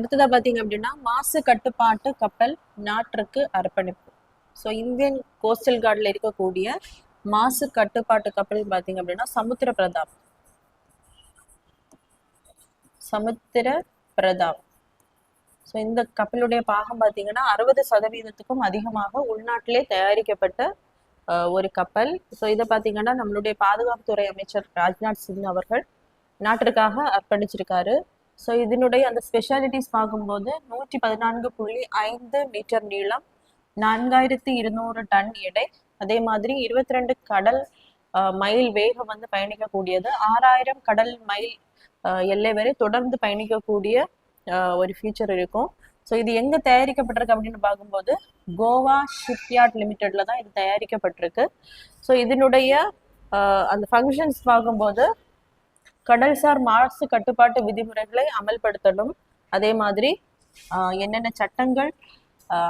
அடுத்ததா பாத்தீங்க அப்படின்னா மாசு கட்டுப்பாட்டு கப்பல் நாட்டிற்கு அர்ப்பணிப்பு. ஸோ இந்தியன் கோஸ்டல் கார்டில் இருக்கக்கூடிய மாசு கட்டுப்பாட்டு கப்பல் பாத்தீங்க அப்படின்னா சமுத்திர பிரதாப். சமுத்திர பிரதாப். ஸோ இந்த கப்பலுடைய பாகம் பார்த்தீங்கன்னா அறுபது சதவீதத்துக்கும் அதிகமாக உள்நாட்டிலே தயாரிக்கப்பட்ட ஒரு கப்பல். ஸோ இதை பார்த்தீங்கன்னா நம்மளுடைய பாதுகாப்புத்துறை அமைச்சர் ராஜ்நாத் சிங் அவர்கள் நாட்டிற்காக அர்ப்பணிச்சிருக்காரு. ஸோ இதனுடைய அந்த ஸ்பெஷாலிட்டிஸ் பார்க்கும்போது நூற்றி பதினான்கு புள்ளி ஐந்து மீட்டர் நீளம் நான்காயிரத்தி இருநூறு டன் எடை அதே மாதிரி இருபத்தி ரெண்டு கடல் மைல் வேகம் வந்து பயணிக்கக்கூடியது ஆறாயிரம் கடல் மைல் எல்லை வரை தொடர்ந்து பயணிக்கக்கூடிய ஒரு ஃபீச்சர் இருக்கும். ஸோ இது எங்க தயாரிக்கப்பட்டிருக்கு அப்படின்னு பார்க்கும்போது கோவா ஷிப்யார்ட் லிமிடெட்ல தான் இது தயாரிக்கப்பட்டிருக்கு. ஸோ இதனுடைய அந்த ஃபங்க்ஷன்ஸ் பார்க்கும்போது கடல்சார் மாசு கட்டுப்பாட்டு விதிமுறைகளை அமல்படுத்தணும். அதே மாதிரி என்னென்ன சட்டங்கள்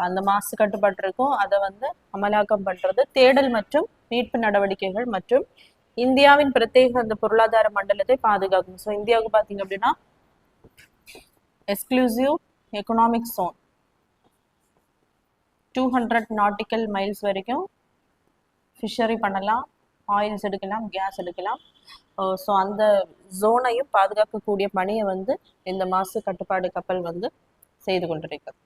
அந்த மாசு கட்டுப்பாட்டு இருக்கோ அதை வந்து அமலாக்கம் பண்றது தேடல் மற்றும் மீட்பு நடவடிக்கைகள் மற்றும் இந்தியாவின் பிரத்யேக அந்த பொருளாதார மண்டலத்தை பாதுகாக்கும். ஸோ இந்தியாவுக்கு பார்த்தீங்க அப்படின்னா exclusive economic zone. Two hundred nautical miles வரைக்கும் ஃபிஷரி பண்ணலாம். ஆயில்ஸ் எடுக்கலாம் கேஸ் எடுக்கலாம். ஸோ அந்த ஜோனையும் பாதுகாக்கக்கூடிய பணியை வந்து இந்த மாசு கட்டுப்பாடு கப்பல் வந்து செய்து கொண்டிருக்கிறது.